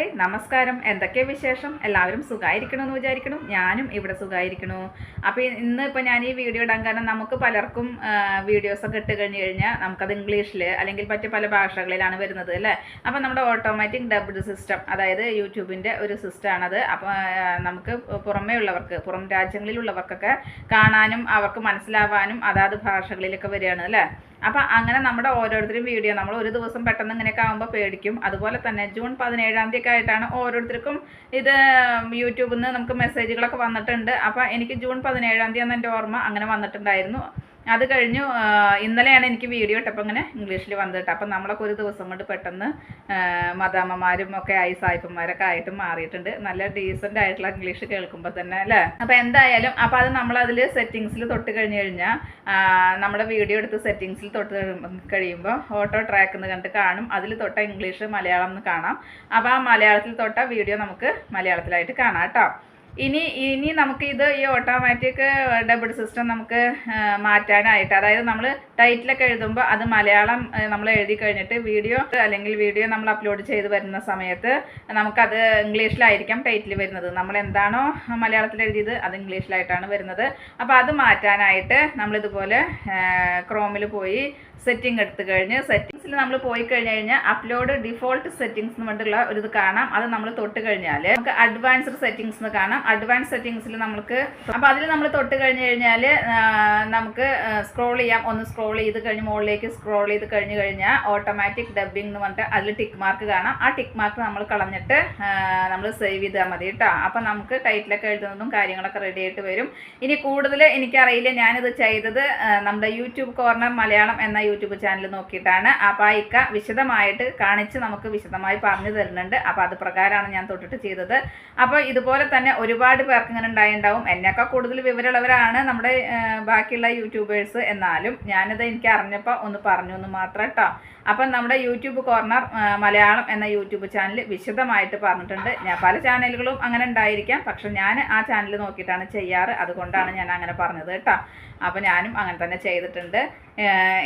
ಅಂದರೆ നമസ്കാരം. എന്തൊക്കെ വിശേഷം? എല്ലാവരും സുഖമായിരിക്കണമെന്ന് വിചാരിക്കണം. ഞാനും ഇവിടെ സുഖമായിരിക്കണു അപ്പോൾ ഇന്ന് ഇപ്പോൾ ഞാൻ ഈ വീഡിയോ ഇടാൻ കാരണം നമുക്ക് പലർക്കും വീഡിയോസ് വീഡിയോസൊക്കെ ഇട്ട് കഴിഞ്ഞ് കഴിഞ്ഞാൽ നമുക്കത് ഇംഗ്ലീഷിൽ അല്ലെങ്കിൽ മറ്റ് പല ഭാഷകളിലാണ് വരുന്നത് അല്ലേ? അപ്പോൾ നമ്മുടെ ഓട്ടോമാറ്റിക് ഡബ്ഡ് സിസ്റ്റം അതായത് യൂട്യൂബിന്റെ ഒരു സിസ്റ്റമാണത്. അപ്പോൾ നമുക്ക് പുറമേ ഉള്ളവർക്ക് പുറം രാജ്യങ്ങളിലുള്ളവർക്കൊക്കെ കാണാനും അവർക്ക് മനസ്സിലാവാനും അതാത് ഭാഷകളിലൊക്കെ വരികയാണ് അല്ലേ? അപ്പം അങ്ങനെ നമ്മുടെ ഓരോരുത്തരും വീഡിയോ നമ്മൾ ഒരു ദിവസം പെട്ടെന്ന് ഇങ്ങനെയൊക്കെ ആകുമ്പോൾ പേടിക്കും. അതുപോലെ തന്നെ ജൂൺ പതിനേഴാം തീയതി ഒക്കെ ആയിട്ടാണ് ഓരോരുത്തർക്കും ഇത് യൂട്യൂബിൽ നിന്ന് നമുക്ക് മെസ്സേജുകളൊക്കെ വന്നിട്ടുണ്ട്. അപ്പോൾ എനിക്ക് ജൂൺ പതിനേഴാം തീയതി എന്റെ ഓർമ്മ. അങ്ങനെ വന്നിട്ടുണ്ടായിരുന്നു. അത് കഴിഞ്ഞു ഇന്നലെയാണ് എനിക്ക് വീഡിയോ ഇട്ടപ്പോൾ ഇങ്ങനെ ഇംഗ്ലീഷിൽ വന്നിട്ട് അപ്പം നമ്മളൊക്കെ ഒരു ദിവസം കൊണ്ട് പെട്ടെന്ന് മദാമ്മമാരും ഒക്കെ ആയി സായിപ്പന്മാരൊക്കെ ആയിട്ട് മാറിയിട്ടുണ്ട്. നല്ല ഡീസന്റ് ആയിട്ടുള്ള ഇംഗ്ലീഷ് കേൾക്കുമ്പോൾ തന്നെ അല്ലേ? അപ്പോൾ എന്തായാലും അപ്പോൾ അത് നമ്മളതിൽ സെറ്റിങ്സിൽ തൊട്ട് കഴിഞ്ഞ് കഴിഞ്ഞാൽ നമ്മുടെ വീഡിയോ എടുത്ത് സെറ്റിങ്സിൽ തൊട്ട് കഴിയുമ്പോൾ ഓട്ടോ ട്രാക്ക് എന്ന് കണ്ട് കാണും. അതിൽ തൊട്ട ഇംഗ്ലീഷ് മലയാളം എന്ന് കാണാം. അപ്പോൾ ആ മലയാളത്തിൽ തൊട്ട വീഡിയോ നമുക്ക് മലയാളത്തിലായിട്ട് കാണാം കേട്ടോ. ഇനി ഇനി നമുക്ക് ഇത് ഈ ഓട്ടോമാറ്റിക് ഡബിൾ സിസ്റ്റം നമുക്ക് മാറ്റാനായിട്ട് അതായത് നമ്മൾ ടൈറ്റിലൊക്കെ എഴുതുമ്പോൾ അത് മലയാളം നമ്മൾ എഴുതി കഴിഞ്ഞിട്ട് വീഡിയോ അല്ലെങ്കിൽ വീഡിയോ നമ്മൾ അപ്ലോഡ് ചെയ്ത് വരുന്ന സമയത്ത് നമുക്കത് ഇംഗ്ലീഷിലായിരിക്കാം ടൈറ്റിൽ വരുന്നത്. നമ്മൾ എന്താണോ മലയാളത്തിൽ എഴുതിയത് അത് ഇംഗ്ലീഷിലായിട്ടാണ് വരുന്നത്. അപ്പോൾ അത് മാറ്റാനായിട്ട് നമ്മളിതുപോലെ ക്രോമിൽ പോയി സെറ്റിംഗ് എടുത്തു കഴിഞ്ഞ് സെറ്റിംഗ്സിൽ നമ്മൾ പോയി കഴിഞ്ഞു കഴിഞ്ഞാൽ അപ്ലോഡ് ഡിഫോൾട്ട് സെറ്റിംഗ്സ് എന്ന് പറഞ്ഞിട്ടുള്ള ഒരു ഇത് കാണാം. അത് നമ്മൾ തൊട്ട് കഴിഞ്ഞാൽ നമുക്ക് അഡ്വാൻസ്ഡ് സെറ്റിംഗ്സ് എന്ന് കാണാം. അഡ്വാൻസ് സെറ്റിംഗ്സിൽ നമുക്ക് അപ്പോൾ അതിൽ നമ്മൾ തൊട്ട് കഴിഞ്ഞ് കഴിഞ്ഞാൽ നമുക്ക് സ്ക്രോൾ ചെയ്യാം. ഒന്ന് സ്ക്രോൾ ചെയ്ത് കഴിഞ്ഞ് മുകളിലേക്ക് സ്ക്രോൾ ചെയ്ത് കഴിഞ്ഞ് കഴിഞ്ഞാൽ ഓട്ടോമാറ്റിക് ഡബ്ബിംഗ് എന്ന് പറഞ്ഞിട്ട് അതിൽ ടിക്ക് മാർക്ക് കാണാം. ആ ടിക്ക് മാർക്ക് നമ്മൾ കളഞ്ഞിട്ട് നമ്മൾ സേവ് ചെയ്താൽ മതി കേട്ടോ അപ്പം നമുക്ക് ടൈറ്റിലൊക്കെ എഴുതുന്നതും കാര്യങ്ങളൊക്കെ റെഡി ആയിട്ട് വരും. ഇനി കൂടുതൽ എനിക്കറിയില്ല. ഞാനിത് ചെയ്തത് നമ്മുടെ യൂട്യൂബ് കോർണർ മലയാളം എന്ന യൂട്യൂബ് ചാനൽ നോക്കിയിട്ടാണ്. ആ ഇക്ക വിശദമായിട്ട് കാണിച്ച് നമുക്ക് വിശദമായി പറഞ്ഞു തരുന്നുണ്ട്. അപ്പോൾ അത് പ്രകാരമാണ് ഞാൻ തൊട്ടിട്ട് ചെയ്തത്. അപ്പോൾ ഇതുപോലെ തന്നെ ഒരുപാട് പേർക്ക് ഇങ്ങനെ ഉണ്ടായിണ്ടാവും. എന്നെയൊക്കെ കൂടുതൽ വിവരമുള്ളവരാണ് നമ്മുടെ ബാക്കിയുള്ള യൂട്യൂബേഴ്സ് എന്നാലും ഞാനിത് എനിക്ക് അറിഞ്ഞപ്പോൾ ഒന്ന് പറഞ്ഞു എന്ന് മാത്രം കേട്ടോ അപ്പം നമ്മുടെ യൂട്യൂബ് കോർണർ മലയാളം എന്ന യൂട്യൂബ് ചാനൽ വിശദമായിട്ട് പറഞ്ഞിട്ടുണ്ട്. ഞാൻ പല ചാനലുകളും അങ്ങനെ ഉണ്ടായിരിക്കാം. പക്ഷെ ഞാൻ ആ ചാനൽ നോക്കിയിട്ടാണ് ചെയ്യാറ്. അതുകൊണ്ടാണ് ഞാൻ അങ്ങനെ പറഞ്ഞത് കേട്ടോ അപ്പോൾ ഞാനും അങ്ങനെ തന്നെ ചെയ്തിട്ടുണ്ട്.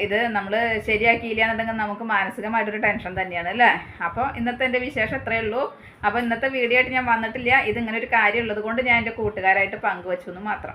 ഇത് നമ്മൾ ശരിയാക്കിയില്ല എന്നുണ്ടെങ്കിൽ നമുക്ക് മാനസികമായിട്ടൊരു ടെൻഷൻ തന്നെയാണ് അല്ലേ? അപ്പോൾ ഇന്നത്തെ എന്റെ വിശേഷം ഇത്രയേ ഉള്ളൂ. അപ്പോൾ ഇന്നത്തെ വീഡിയോ ആയിട്ട് ഞാൻ വന്നിട്ടില്ല. ഇതിങ്ങനൊരു ഇങ്ങനെ ഒരു കാര്യം ഉള്ളത് കൊണ്ട് ഞാൻ എന്റെ കൂട്ടുകാരായിട്ട് പങ്കുവച്ചു എന്ന് മാത്രം.